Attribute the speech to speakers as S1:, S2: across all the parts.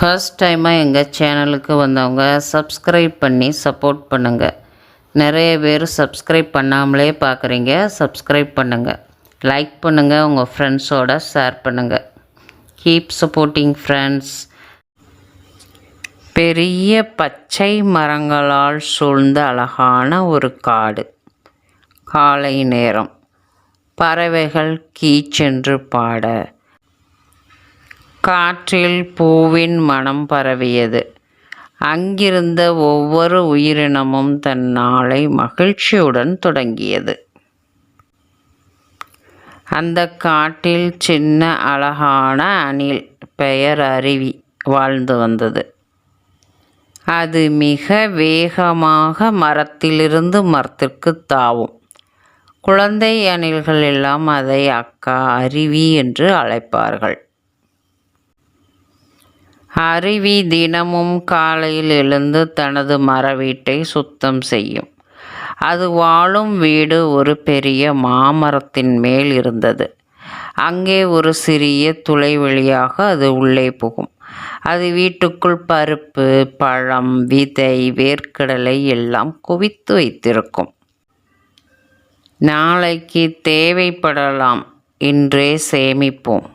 S1: First டைமாக எங்கள் சேனலுக்கு வந்தவங்க சப்ஸ்கிரைப் பண்ணி சப்போர்ட் பண்ணுங்கள் நிறைய பேர் சப்ஸ்கிரைப் பண்ணாமலே பார்க்குறீங்க சப்ஸ்கிரைப் பண்ணுங்கள் லைக் பண்ணுங்கள் உங்கள் ஃப்ரெண்ட்ஸோட ஷேர் பண்ணுங்கள் கீப் சப்போர்ட்டிங் ஃப்ரெண்ட்ஸ் பெரிய பச்சை மரங்களால் சூழ்ந்த அழகான ஒரு காடு. காலை நேரம். பறவைகள் கீச்சென்று பாட. காற்றில் பூவின் மனம் பரவியது. அங்கிருந்த ஒவ்வொரு உயிரினமும் தன் நாளை மகிழ்ச்சியுடன் தொடங்கியது. அந்த காட்டில் சின்ன அழகான அணில் பெயர் அருவி வாழ்ந்து வந்தது. அது மிக வேகமாக மரத்திலிருந்து மரத்திற்கு தாவும். குழந்தை அணில்கள் எல்லாம் அதை அக்கா அருவி என்று அழைப்பார்கள். அருவி தினமும் காலையில் எழுந்து தனது மர வீட்டை சுத்தம் செய்யும். அது வாழும் வீடு ஒரு பெரிய மாமரத்தின் மேல் இருந்தது. அங்கே ஒரு சிறிய துளை வழியாக அது உள்ளே புகும். அது வீட்டுக்குள் பருப்பு பழம் விதை வேர்க்கடலை எல்லாம் குவித்து வைத்திருக்கும். நாளைக்கு தேவைப்படலாம். இன்றே சேமிப்போம்.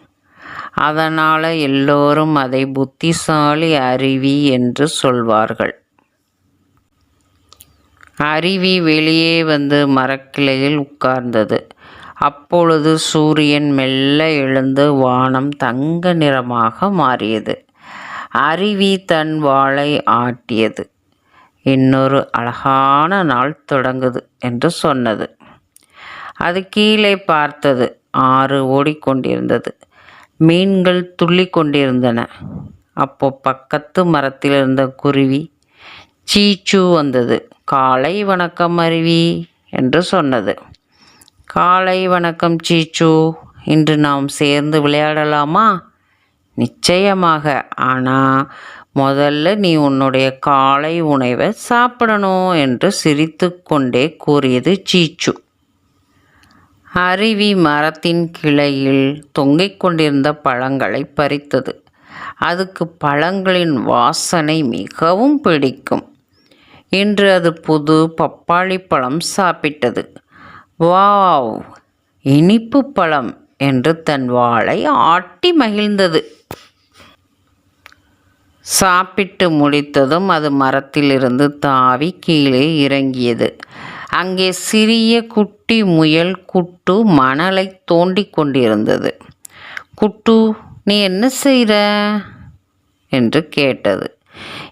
S1: அதனால் எல்லோரும் அதை புத்திசாலி அருவி என்று சொல்வார்கள். அருவி வெளியே வந்து மரக்கிளையில் உட்கார்ந்தது. அப்பொழுது சூரியன் மெல்ல எழுந்து வானம் தங்க நிறமாக மாறியது. அருவி தன் வாளை ஆட்டியது. இன்னொரு அழகான நாள் தொடங்குது என்று சொன்னது. அது கீழே பார்த்தது. ஆறு ஓடிக்கொண்டிருந்தது. மீன்கள் துள்ளி கொண்டிருந்தன. அப்போ பக்கத்து மரத்தில் இருந்த குருவி சீச்சு வந்தது. காலை வணக்கம் அருவி என்று சொன்னது. காலை வணக்கம் சீச்சு. இன்று நாம் சேர்ந்து விளையாடலாமா? நிச்சயமாக. ஆனால் முதல்ல நீ உன்னுடைய காலை உணவை சாப்பிடணும் என்று சிரித்து கொண்டே கூறியது சீச்சு. அருவி மரத்தின் கிளையில் தொங்கிக் கொண்டிருந்த பழங்களை பறித்தது. அதுக்கு பழங்களின் வாசனை மிகவும் பிடிக்கும். இன்று அது புது பப்பாளி பழம் சாப்பிட்டது. வாவ்! இனிப்பு பழம்! என்று தன் வாளை ஆட்டி மகிழ்ந்தது. சாப்பிட்டு முடித்ததும் அது மரத்திலிருந்து தாவி கீழே இறங்கியது. அங்கே சிறிய குட்டி முயல் குட்டு மணலை தோண்டி கொண்டிருந்தது. குட்டு நீ என்ன செய்கிற என்று கேட்டது.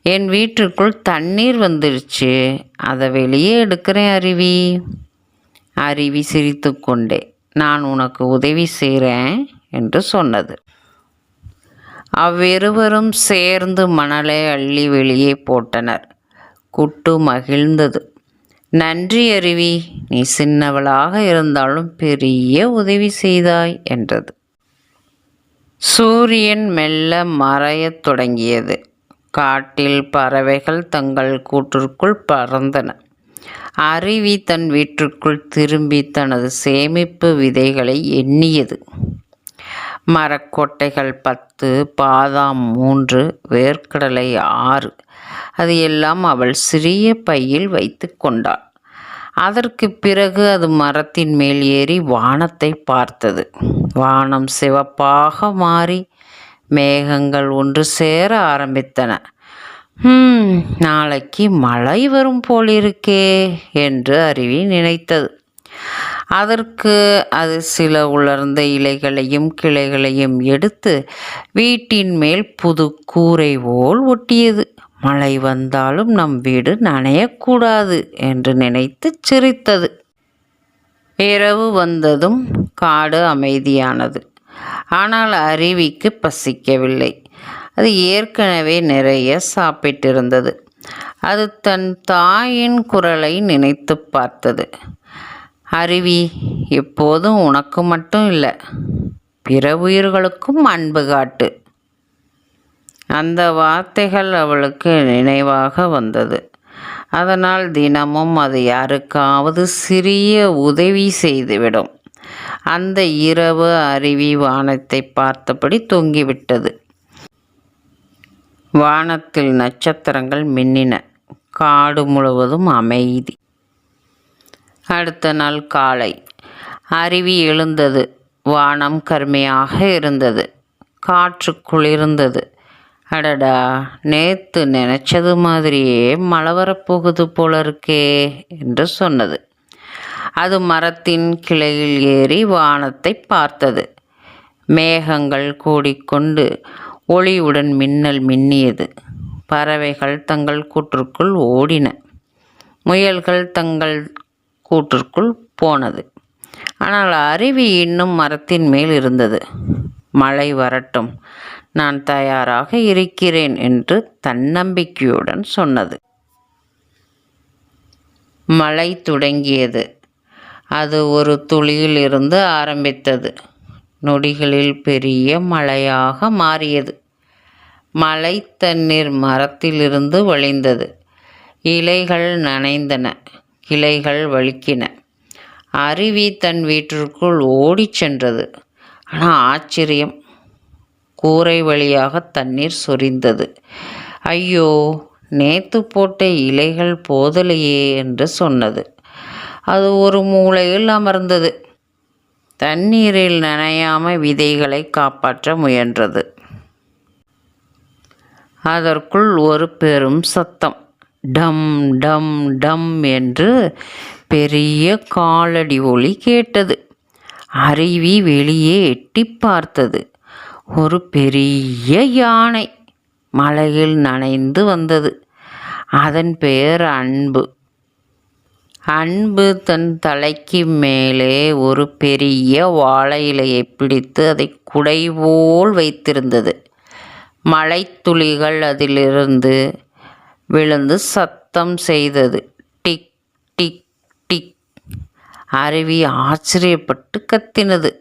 S1: என் வீட்டிற்குள் தண்ணீர் வந்துடுச்சு அதை வெளியே எடுக்கிறேன் அருவி அருவி சிரித்து கொண்டே. நான் உனக்கு உதவி செய்கிறேன் என்று சொன்னது. அவ்விருவரும் சேர்ந்து மணலை அள்ளி வெளியே போட்டனர். குட்டு மகிழ்ந்தது. நன்றி அருவி நீ சின்னவளாக இருந்தாலும் பெரிய உதவி செய்தாய் என்றது. சூரியன் மெல்ல மறையத் தொடங்கியது. காட்டில் பறவைகள் தங்கள் கூட்டிற்குள் பறந்தன. அருவி தன் வீட்டிற்குள் திரும்பி தனது சேமிப்பு விதைகளை எண்ணியது. மரக்கொட்டைகள் பத்து பாதாம் மூன்று வேர்க்கடலை ஆறு அது எல்லாம் அவள் சிறிய பையில் வைத்து கொண்டாள். அதற்கு பிறகு அது மரத்தின் மேல் ஏறி வானத்தை பார்த்தது. வானம் சிவப்பாக மாறி மேகங்கள் ஒன்று சேர ஆரம்பித்தன. நாளைக்கு மழை வரும் போலிருக்கே என்று அருவி நினைத்தது. அதற்கு அது சில உலர்ந்த இலைகளையும் கிளைகளையும் எடுத்து வீட்டின் மேல் புது கூரை போல் ஒட்டியது. மழை வந்தாலும் நம் வீடு நனையக்கூடாது என்று நினைத்து சிரித்தது. இரவு வந்ததும் காடு அமைதியானது. ஆனால் அருவிக்கு பசிக்கவில்லை. அது ஏற்கனவே நிறைய சாப்பிட்டிருந்தது. அது தன் தாயின் குரலை நினைத்து பார்த்தது. அருவி எப்போதும் உனக்கு மட்டும் இல்லை பிற உயிர்களுக்கும் அன்பு காட்டு. அந்த வார்த்தைகள் அவளுக்கு நினைவாக வந்தது. அதனால் தினமும் அது யாருக்காவது சிறிய உதவி செய்துவிடும். அந்த இரவு அருவி வானத்தை பார்த்தபடி தொங்கிவிட்டது. வானத்தில் நட்சத்திரங்கள் மின்னின. காடு முழுவதும் அமைதி. அடுத்த நாள் காலை. அருவி எழுந்தது. வானம் கருமையாக இருந்தது. காற்று குளிர்ந்தது. அடடா நேத்து நினச்சது மாதிரியே மழை வரப்போகுது போல இருக்கே என்று சொன்னது. அது மரத்தின் கிளையில் ஏறி வானத்தை பார்த்தது. மேகங்கள் கூடிக்கொண்டு ஒளியுடன் மின்னல் மின்னியது. பறவைகள் தங்கள் கூற்றுக்குள் ஓடின. முயல்கள் தங்கள் கூற்றுக்குள் போனது. ஆனால் அருவி இன்னும் மரத்தின் மேல் இருந்தது. மழை வரட்டும். நான் தயாராக இருக்கிறேன் என்று தன்னம்பிக்கையுடன் சொன்னது. மழை தொடங்கியது. அது ஒரு துளியிலிருந்து ஆரம்பித்தது. நொடிகளில் பெரிய மழையாக மாறியது. மழை தண்ணீர் மரத்திலிருந்து வழிந்தது. இலைகள் நனைந்தன. கிளைகள் வழுக்கின. அருவி தன் வீட்டிற்குள் ஓடிச் சென்றது. ஆனால் ஆச்சரியம். கூரை வழியாக தண்ணீர் சொரிந்தது. ஐயோ நேத்து போட்ட இலைகள் போதலையே என்று சொன்னது. அது ஒரு மூலையில் அமர்ந்தது. தண்ணீரில் நனையாம விதைகளை காப்பாற்ற முயன்றது. அதற்குள் ஒரு பெரும் சத்தம். டம் டம் டம் என்று பெரிய காலடி ஒளி கேட்டது. அருவி வெளியே எட்டி பார்த்தது. ஒரு பெரிய யானை மலையில் நனைந்து வந்தது. அதன் பெயர் அன்பு. அன்பு தன் தலைக்கு மேலே ஒரு பெரிய வாழை இலையை பிடித்து அதை குடைவோல் வைத்திருந்தது. மழைத்துளிகள் அதிலிருந்து விழுந்து சத்தம் செய்தது. அருவி ஆச்சரியப்பட்டு கத்தினது.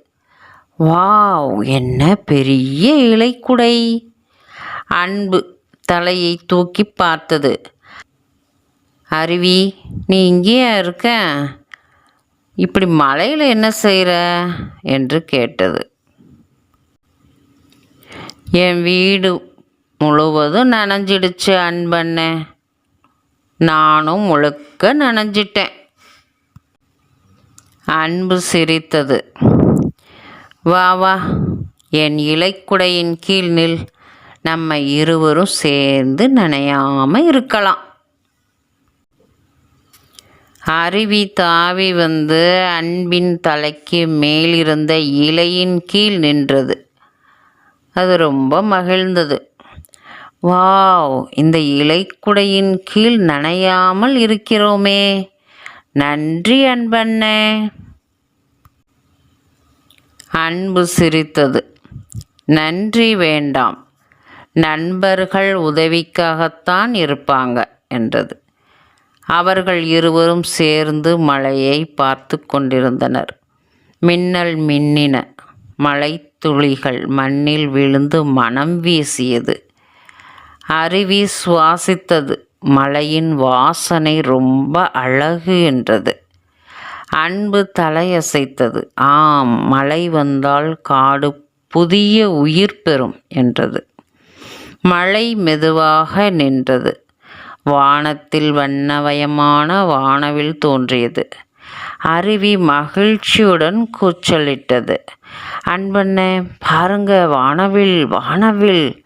S1: வாவ் என்ன பெரிய இலைக்குடை! அன்பு தலையை தூக்கி பார்த்தது. அருவி நீ இங்கேயா இருக்க? இப்படி மலையில் என்ன செய்கிற என்று கேட்டது. என் வீடு முழுவதும் நனைஞ்சிடுச்சு அன்பண்ணே. நானும் முழுக்க நனைஞ்சிட்டேன். அன்பு சிரித்தது. வா வா என் இலைக்குடையின் கீழ் நில். நம்ம இருவரும் சேர்ந்து நனையாம இருக்கலாம் அருவி தாவி வந்து அன்பின் தலைக்கு மேலிருந்த இலையின் கீழ் நின்றது. அது ரொம்ப மகிழ்ந்தது. வாவ் இந்த இலைக்குடையின் கீழ் நனையாமல் இருக்கிறோமே. நன்றி அன்பண்ணே. அன்பு சிரித்தது. நன்றி வேண்டாம். நண்பர்கள் உதவிக்காகத்தான் இருப்பாங்க என்றது. அவர்கள் இருவரும் சேர்ந்து மழையை பார்த்து கொண்டிருந்தனர். மின்னல் மின்னின மழை துளிகள் மண்ணில் விழுந்து மனம் வீசியது. அருவி சுவாசித்தது. மலையின் வாசனை ரொம்ப அழகு என்றது. அன்பு தலையசைத்தது. ஆம் மழை வந்தால் காடு புதிய உயிர் பெறும் என்றது. மழை மெதுவாக நின்றது. வானத்தில் வண்ணவயமான வானவில் தோன்றியது. அருவி மகிழ்ச்சியுடன் கூச்சலிட்டது. அன்பண்ணே பாருங்க வானவில் வானவில்.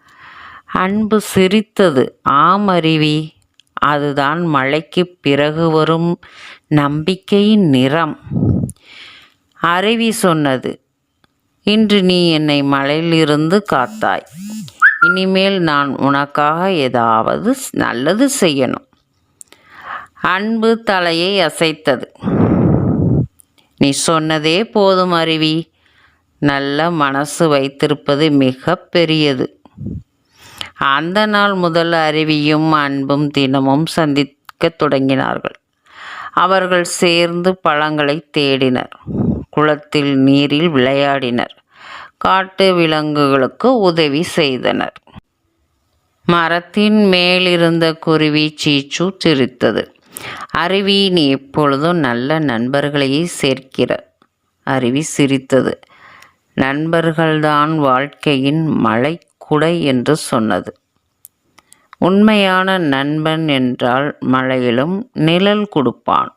S1: அன்பு சிரித்தது. ஆம் அருவி அதுதான் மழைக்கு பிறகு வரும் நம்பிக்கையின் நிறம். அருவி சொன்னது இன்று நீ என்னை மழையிலிருந்து காத்தாய். இனிமேல் நான் உனக்காக ஏதாவது நல்லது செய்யணும் அன்பு தலையை அசைத்தது நீ சொன்னதே போதும் அருவி. நல்ல மனசு வைத்திருப்பது மிக பெரியது. அந்த நாள் முதல் அருவியும் அன்பும் தினமும் சந்திக்க தொடங்கினார்கள். அவர்கள் சேர்ந்து பழங்களை தேடினர். குளத்தில் நீரில் விளையாடினர். காட்டு விலங்குகளுக்கு உதவி செய்தனர். மரத்தின் மேலிருந்த குருவி சீச்சு சிரித்தது. அருவி நீ எப்பொழுதும் நல்ல நண்பர்களையே சேர்க்கிற அருவி சிரித்தது. நண்பர்கள்தான் வாழ்க்கையின் மழை குடை என்று சொன்னது. உண்மையான நண்பன் என்றால் மழையிலும் நிழல் கொடுப்பான்.